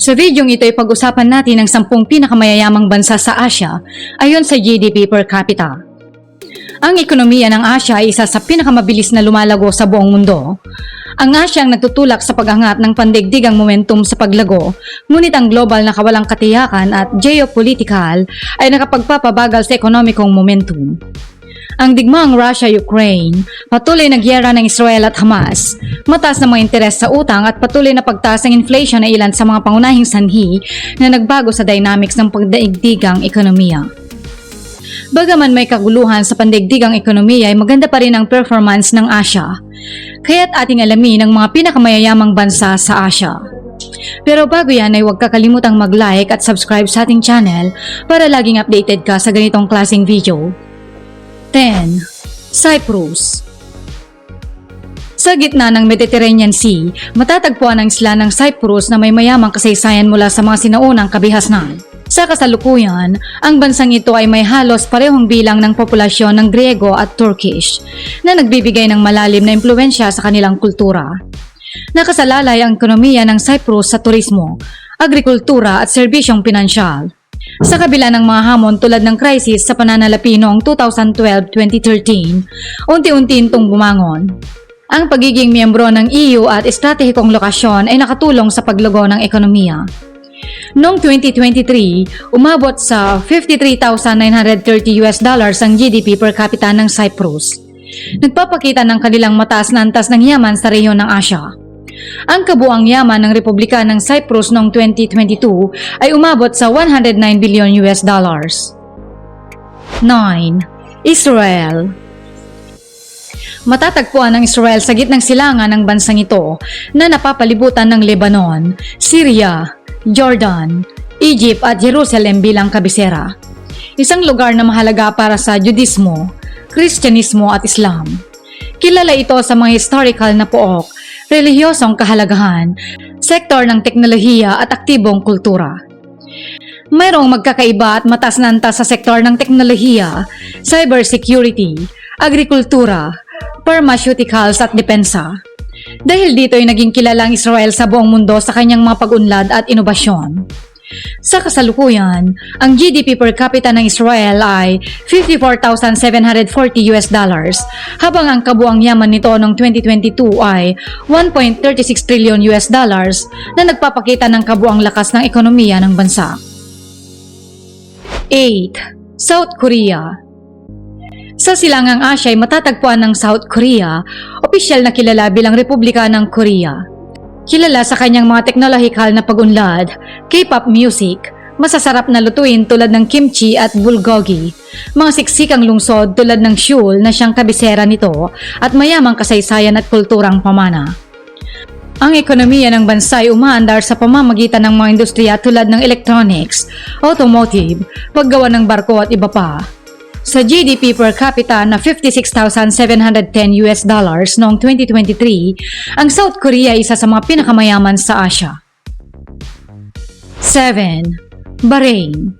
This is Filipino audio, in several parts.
Sa videong ito ay pag-usapan natin ang sampung pinakamayayamang bansa sa Asia ayon sa GDP per capita. Ang ekonomiya ng Asia ay isa sa pinakamabilis na lumalago sa buong mundo. Ang Asia ang nagtutulak sa pag-angat ng pandaigdigang momentum sa paglago, ngunit ang global na kawalang katiyakan at geopolitical ay nakapagpapabagal sa ekonomikong momentum. Ang digmaang Russia-Ukraine, patuloy na gyera ng Israel at Hamas, mataas na mga interes sa utang at patuloy na pagtaas ng inflation ay ilan sa mga pangunahing sanhi na nagbago sa dynamics ng pagdaigdigang ekonomiya. Bagaman may kaguluhan sa pandaigdigang ekonomiya ay maganda pa rin ang performance ng Asia, kaya't ating alamin ang mga pinakamayayamang bansa sa Asia. Pero bago yan ay huwag kakalimutang mag-like at subscribe sa ating channel para laging updated ka sa ganitong klaseng video. 10. Cyprus Sa gitna ng Mediterranean Sea, matatagpuan ang isla ng Cyprus na may mayamang kasaysayan mula sa mga sinaunang kabihasnan. Sa kasalukuyan, ang bansang ito ay may halos parehong bilang ng populasyon ng Griego at Turkish na nagbibigay ng malalim na impluensya sa kanilang kultura. Nakasalalay ang ekonomiya ng Cyprus sa turismo, agrikultura at serbisyong pinansyal. Sa kabila ng mga hamon tulad ng krisis sa pananalapi noong 2012-2013, unti-unti itong bumangon. Ang pagiging miyembro ng EU at estratehikong lokasyon ay nakatulong sa paglago ng ekonomiya. Noong 2023, umabot sa 53,930 US dollars ang GDP per capita ng Cyprus. Nagpapakita ng kanilang mataas na antas ng yaman sa rehiyon ng Asia. Ang kabuang yaman ng Republika ng Cyprus noong 2022 ay umabot sa 109 billion US dollars. 9. Israel Matatagpuan ng Israel sa gitnang silangan ng bansang ito na napapalibutan ng Lebanon, Syria, Jordan, Egypt at Jerusalem bilang kabisera. Isang lugar na mahalaga para sa Judismo, Kristyanismo at Islam. Kilala ito sa mga historical na pook, relihiyosong kahalagahan, sektor ng teknolohiya at aktibong kultura. Mayroong magkakaiba at mataas na antas sa sektor ng teknolohiya, cybersecurity, agrikultura, pharmaceuticals at depensa. Dahil dito ay naging kilala ang Israel sa buong mundo sa kanyang mga pag-unlad at inobasyon. Sa kasalukuyan, ang GDP per capita ng Israel ay 54,740 US dollars, habang ang kabuang yaman nito noong 2022 ay 1.36 trillion US dollars na nagpapakita ng kabuang lakas ng ekonomiya ng bansa. 8. South Korea sa silangang Asya ay matatagpuan ng South Korea, opisyal na kilala bilang Republika ng Korea. Kilala sa kanyang mga teknolohikal na pag-unlad, K-pop music, masasarap na lutuin tulad ng kimchi at bulgogi, mga siksikang lungsod tulad ng Seoul na siyang kabisera nito at mayamang kasaysayan at kulturang pamana. Ang ekonomiya ng bansa ay umaandar sa pamamagitan ng mga industriya tulad ng electronics, automotive, paggawa ng barko at iba pa. Sa GDP per capita na 56,710 US dollars noong 2023, ang South Korea ay isa sa mga pinakamayaman sa Asia. 7. Bahrain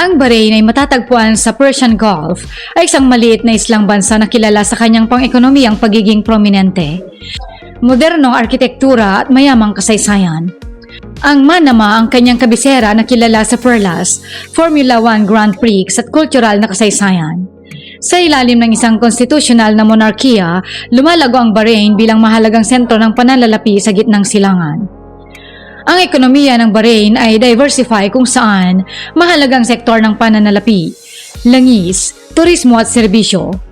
Ang Bahrain ay matatagpuan sa Persian Gulf ay isang maliit na islang bansa na kilala sa kanyang pang-ekonomiyang pagiging prominente. Modernong arkitektura at mayamang kasaysayan. Ang Manama ang kanyang kabisera na kilala sa Perlas, Formula 1 Grand Prix at kultural na kasaysayan. Sa ilalim ng isang konstitusyonal na monarkiya, lumalago ang Bahrain bilang mahalagang sentro ng pananalapi sa gitnang silangan. Ang ekonomiya ng Bahrain ay diversify kung saan mahalagang sektor ng pananalapi, langis, turismo at serbisyo.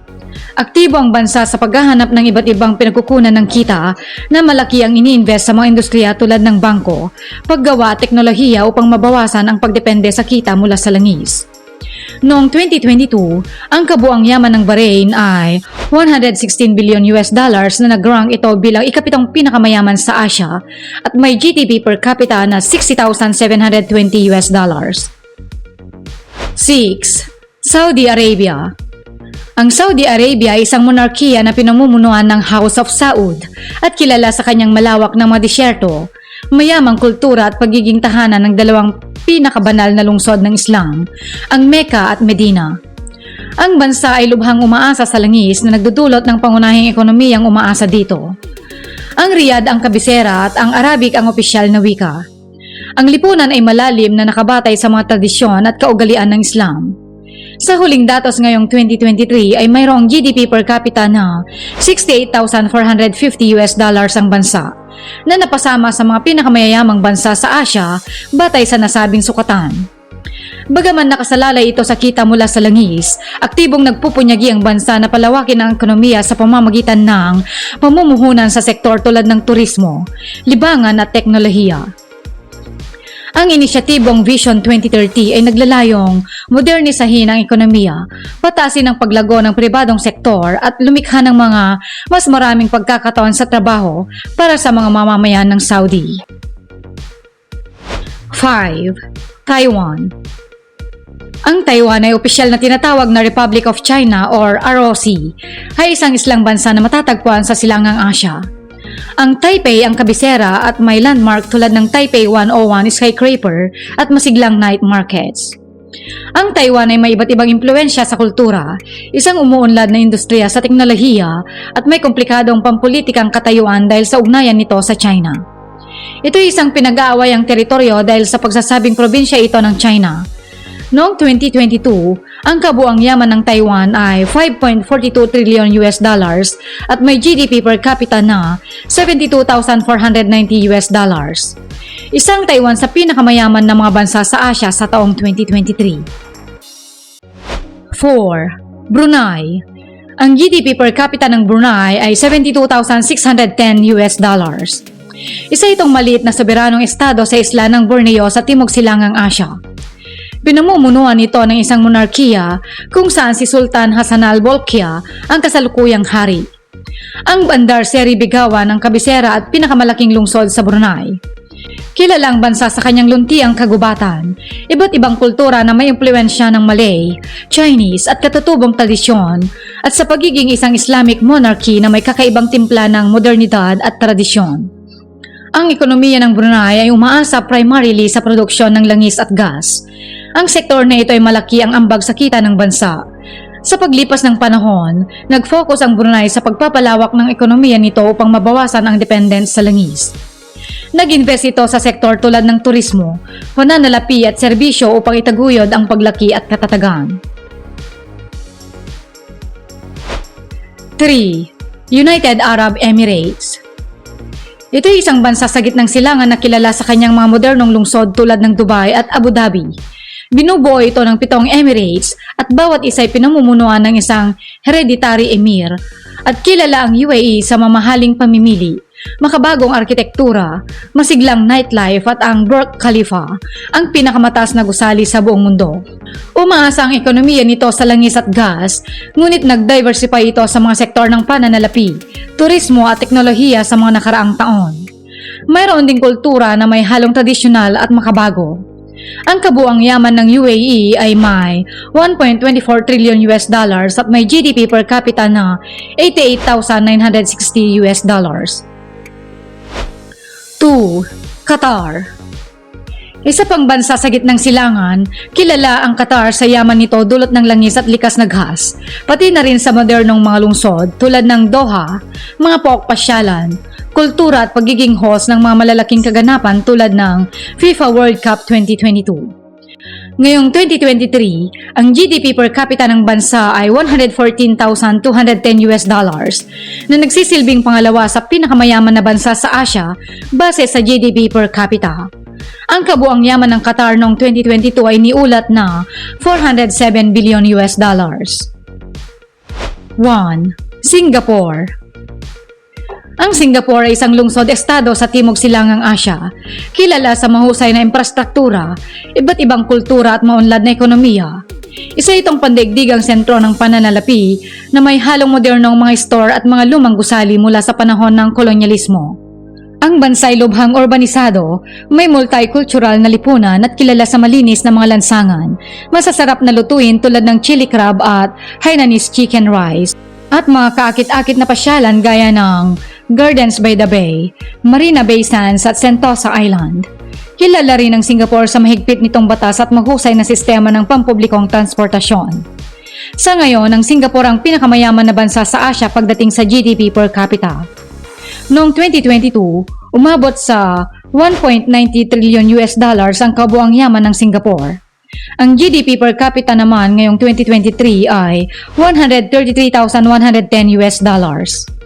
Aktibo ang bansa sa paghahanap ng iba't ibang pinagkukunan ng kita na malaki ang ini-invest sa mga industriya tulad ng bangko, paggawa at teknolohiya upang mabawasan ang pagdepende sa kita mula sa langis. Noong 2022, ang kabuang yaman ng Bahrain ay 116 billion US dollars na nag-rank ito bilang ikapitong pinakamayaman sa Asia at may GDP per capita na 60,720 US dollars. 6. Saudi Arabia ang Saudi Arabia ay isang monarkiya na pinamumunuan ng House of Saud at kilala sa kanyang malawak na mga disyerto, mayamang kultura at pagiging tahanan ng dalawang pinakabanal na lungsod ng Islam, ang Mecca at Medina. Ang bansa ay lubhang umaasa sa langis na nagdudulot ng pangunahing ekonomiyang umaasa dito. Ang Riyadh ang kabisera at ang Arabic ang opisyal na wika. Ang lipunan ay malalim na nakabatay sa mga tradisyon at kaugalian ng Islam. Sa huling datos ngayong 2023 ay mayroong GDP per capita na 68,450 US dollars ang bansa na napasama sa mga pinakamayayamang bansa sa Asia batay sa nasabing sukatan. Bagaman nakasalalay ito sa kita mula sa langis, aktibong nagpupunyagi ang bansa na palawakin ang ekonomiya sa pamamagitan ng pamumuhunan sa sektor tulad ng turismo, libangan at teknolohiya. Ang inisyatibong Vision 2030 ay naglalayong modernisahin ang ekonomiya, patasin ang paglago ng pribadong sektor at lumikha ng mga mas maraming pagkakataon sa trabaho para sa mga mamamayan ng Saudi. 5. Taiwan ang Taiwan ay opisyal na tinatawag na Republic of China or ROC ay isang islang bansa na matatagpuan sa silangang Asya. Ang Taipei ang kabisera at may landmark tulad ng Taipei 101 skyscraper at masiglang night markets. Ang Taiwan ay may iba't ibang impluensya sa kultura, isang umuunlad na industriya sa teknolohiya at may komplikadong pampulitikang katayuan dahil sa ugnayan nito sa China. Ito ay isang pinag-aaway ang teritoryo dahil sa pagsasabing probinsya ito ng China. Noong 2022, ang kabuang yaman ng Taiwan ay 5.42 trillion US dollars at may GDP per capita na 72,490 US dollars. Isang Taiwan sa pinakamayaman na mga bansa sa Asia sa taong 2023. 4. Brunei Ang GDP per capita ng Brunei ay 72,610 US dollars. Isa itong maliit na soberanong estado sa isla ng Borneo sa Timog Silangang Asya. Pinamumunuan nito ng isang monarkiya kung saan si Sultan Hassan al-Bolkiah ang kasalukuyang hari. Ang Bandar Seri Begawan ang kabisera at pinakamalaking lungsod sa Brunei. Kilala ang bansa sa kanyang luntiang kagubatan, iba't ibang kultura na may impluensya ng Malay, Chinese at katutubong tradisyon at sa pagiging isang Islamic monarchy na may kakaibang timpla ng modernidad at tradisyon. Ang ekonomiya ng Brunei ay umaasa primarily sa produksyon ng langis at gas. Ang sektor na ito ay malaki ang ambag sa kita ng bansa. Sa paglipas ng panahon, nag-focus ang Brunei sa pagpapalawak ng ekonomiya nito upang mabawasan ang dependence sa langis. Nag-invest ito sa sektor tulad ng turismo, pananalapi at serbisyo upang itaguyod ang paglaki at katatagan. 3. United Arab Emirates ito ay isang bansa sa gitnang silangan na kilala sa kanyang mga modernong lungsod tulad ng Dubai at Abu Dhabi. Binubuo ito ng pitong Emirates at bawat isa ay pinamumunuan ng isang hereditary emir at kilala ang UAE sa mamahaling pamimili, makabagong arkitektura, masiglang nightlife at ang Burj Khalifa, ang pinakamataas na gusali sa buong mundo. Umaasa ang ekonomiya nito sa langis at gas, ngunit nag-diversify ito sa mga sektor ng pananalapi, turismo at teknolohiya sa mga nakaraang taon. Mayroon ding kultura na may halong tradisyonal at makabago. Ang kabuang yaman ng UAE ay may 1.24 trillion US dollars at may GDP per capita na 88,960 US dollars. 2. Qatar isa pang bansa sa gitnang silangan, kilala ang Qatar sa yaman nito dulot ng langis at likas na gas, pati na rin sa modernong mga lungsod tulad ng Doha, mga paokpasyalan, kultura at pagiging host ng mga malalaking kaganapan tulad ng FIFA World Cup 2022. Ngayong 2023, ang GDP per capita ng bansa ay 114,210 US dollars na nagsisilbing pangalawa sa pinakamayaman na bansa sa Asia base sa GDP per capita. Ang kabuang yaman ng Qatar noong 2022 ay niulat na 407 billion US dollars. 1. Singapore ang Singapore ay isang lungsod-estado sa Timog Silangang Asya, kilala sa mahusay na infrastruktura, iba't ibang kultura at maunlad na ekonomiya. Isa itong pandaigdigang sentro ng pananalapi na may halong modernong mga store at mga lumang gusali mula sa panahon ng kolonyalismo. Ang bansay lubhang urbanisado, may multicultural na lipunan at kilala sa malinis na mga lansangan, masasarap na lutuin tulad ng chili crab at Hainanese chicken rice, at mga kaakit-akit na pasyalan gaya ng Gardens by the Bay, Marina Bay Sands at Sentosa Island. Kilala rin ang Singapore sa mahigpit nitong batas at mahusay na sistema ng pampublikong transportasyon. Sa ngayon, ang Singapore ang pinakamayaman na bansa sa Asia pagdating sa GDP per capita. Noong 2022, umabot sa 1.90 trillion US dollars ang kabuang yaman ng Singapore. Ang GDP per capita naman ngayong 2023 ay 133,110 US dollars.